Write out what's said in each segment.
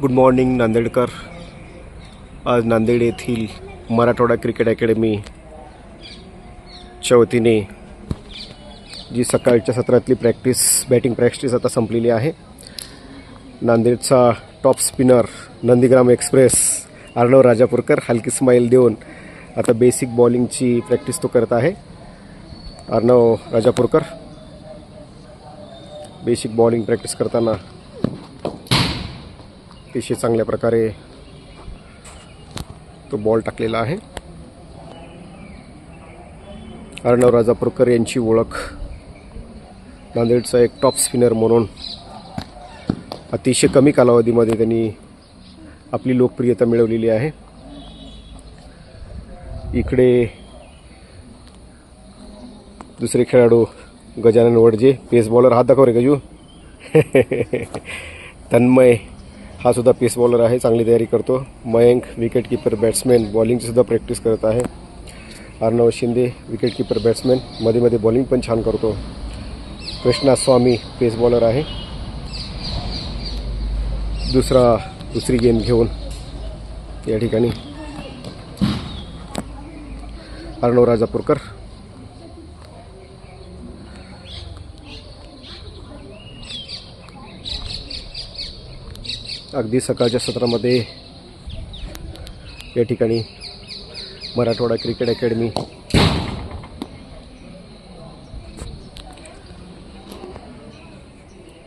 Good morning Nandedkar आज नांदेड येथील Marathwada cricket अकॅडमीच्या वतीने जी सकाळच्या सत्रातली प्रॅक्टिस बॅटिंग प्रॅक्टिस आता संपलेली आहे. नांदेडचा top spinner Nandigram Express Arnav Rajapurkar हलकी स्माईल देऊन आता बेसिक बॉलिंगची प्रॅक्टिस तो करत आहे. Arnav Rajapurkar basic bowling practice करताना अतिशय चांगल्या प्रकारे तो बॉल टाकलेला आहे. अर्णव राजापूरकर यांची ओळख. नांदेडचा एक टॉप स्पिनर म्हणून अतिशय कमी कालावधीमध्ये त्यांनी आपली लोकप्रियता मिळवलेली आहे. इकडे दुसरे खेळाडू गजानन वडजे पेस बॉलर हात दाखव रे गजू. तन्मय हा सुद्धा पेस बॉलर आहे चांगली तयारी करतो. मयंक विकेट किपर बॅट्समॅन बॉलिंगची सुद्धा प्रॅक्टिस करत आहे. अर्णव शिंदे विकेट किपर बॅट्समॅनमध्ये मध्ये बॉलिंग पण छान करतो. कृष्णा स्वामी पेस बॉलर आहे. दुसरा दुसरी गेम घेऊन या ठिकाणी. अर्णव राजापूरकर. अगदी सकाळच्या सत्रामध्ये या ठिकाणी Marathwada cricket academy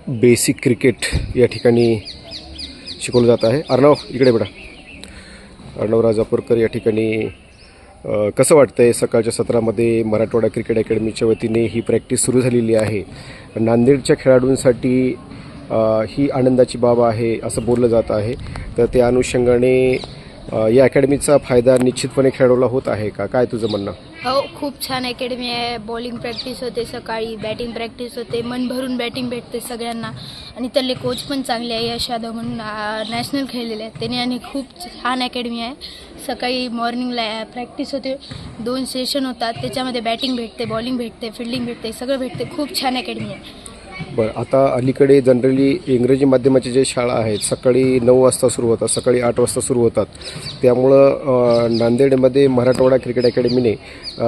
basic cricket या ठिकाणी शिकवलं जात आहे. अर्णव इकडे बेटा अर्णव राजापूरकर या ठिकाणी कसं वाटतं आहे सकाळच्या सत्रामध्ये मराठवाडा क्रिकेट अकॅडमीच्या वतीने ही प्रॅक्टिस सुरू झालेली आहे? नांदेडच्या खेळाडूंसाठी ही आनंदाची बाब आहे असं बोललं जात आहे. तर त्या अनुषंगाने या अकॅडमीचा फायदा निश्चितपणे खेळाडूला होत आहे का? काय तुझं म्हणणं? हो खूप छान अकॅडमी आहे. बॉलिंग प्रॅक्टिस होते सकाळी बॅटिंग प्रॅक्टिस होते मन भरून बॅटिंग भेटते सगळ्यांना. आणि त्यातले कोच पण चांगले आहे यश यादव म्हणून नॅशनल खेळलेले आहेत त्याने. आणि खूप छान अकॅडमी आहे. सकाळी मॉर्निंगला प्रॅक्टिस होते. दोन सेशन होतात. त्याच्यामध्ये बॅटिंग भेटते बॉलिंग भेटते फिल्डिंग भेटते सगळं भेटते. खूप छान अकॅडमी आहे. बरं आता अलीकडे जनरली इंग्रजी माध्यमाची जे शाळा आहेत सकाळी नऊ वाजता सुरू होतात सकाळी आठ वाजता सुरू होतात. त्यामुळं नांदेडमध्ये मराठवाडा क्रिकेट अकॅडमीने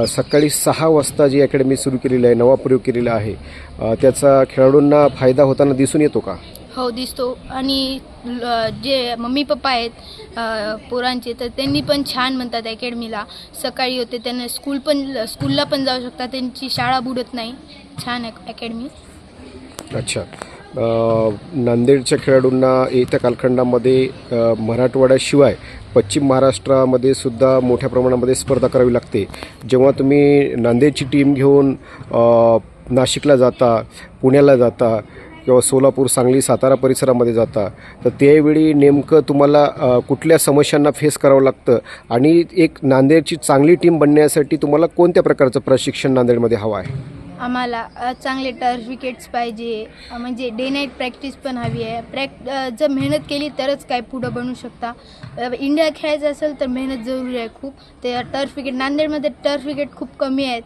सकाळी सहा वाजता जी अकॅडमी सुरू केलेली आहे नवा प्रयोग केलेला आहे त्याचा खेळाडूंना फायदा होताना दिसून येतो का? हो दिसतो. आणि ल- जे मम्मी पप्पा आहेत पोरांचे तर त्यांनी पण छान म्हणतात अकॅडमीला. सकाळी होते त्यांना स्कूल पण स्कूलला पण जाऊ शकतात त्यांची शाळा बुडत नाही. छान अकॅडमी. अच्छा. नांदेडच्या खेळाडूंना येत्या कालखंडामध्ये मराठवाड्याशिवाय पश्चिम महाराष्ट्रामध्ये सुद्धा मोठ्या प्रमाणामध्ये स्पर्धा करावी लागते. जेव्हा तुम्ही नांदेडची टीम घेऊन नाशिकला जाता पुण्याला जाता किंवा सोलापूर सांगली सातारा परिसरामध्ये जाता तर त्यावेळी नेमकं तुम्हाला कुठल्या समस्यांना फेस करावं लागतं? आणि एक नांदेडची चांगली टीम बनण्यासाठी तुम्हाला कोणत्या प्रकारचं प्रशिक्षण नांदेडमध्ये हवं आहे? आम्हाला चांगले टर्फ विकेट्स पाहिजे. म्हणजे डे नाईट प्रॅक्टिस पण हवी आहे. प्रॅक्ट जर मेहनत केली तरच काय पुढं बनू शकता. इंडिया खेळायचं असेल तर मेहनत जरुरी आहे खूप. ते टर्फ विकेट नांदेडमध्ये टर्फ विकेट खूप कमी आहेत.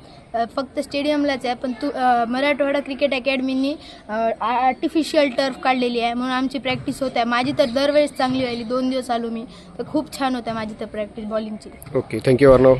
फक्त स्टेडियमलाच आहे पण तू मराठवाडा क्रिकेट अकॅडमीनी आर्टिफिशियल टर्फ काढलेली आहे. म्हणून आमची प्रॅक्टिस होत आहे. माझी तर दरवेळेस चांगली राहिली. दोन दिवस आलो मी. तर खूप छान होत्या माझी तर प्रॅक्टिस बॉलिंगची. ओके. Thank you Arnav.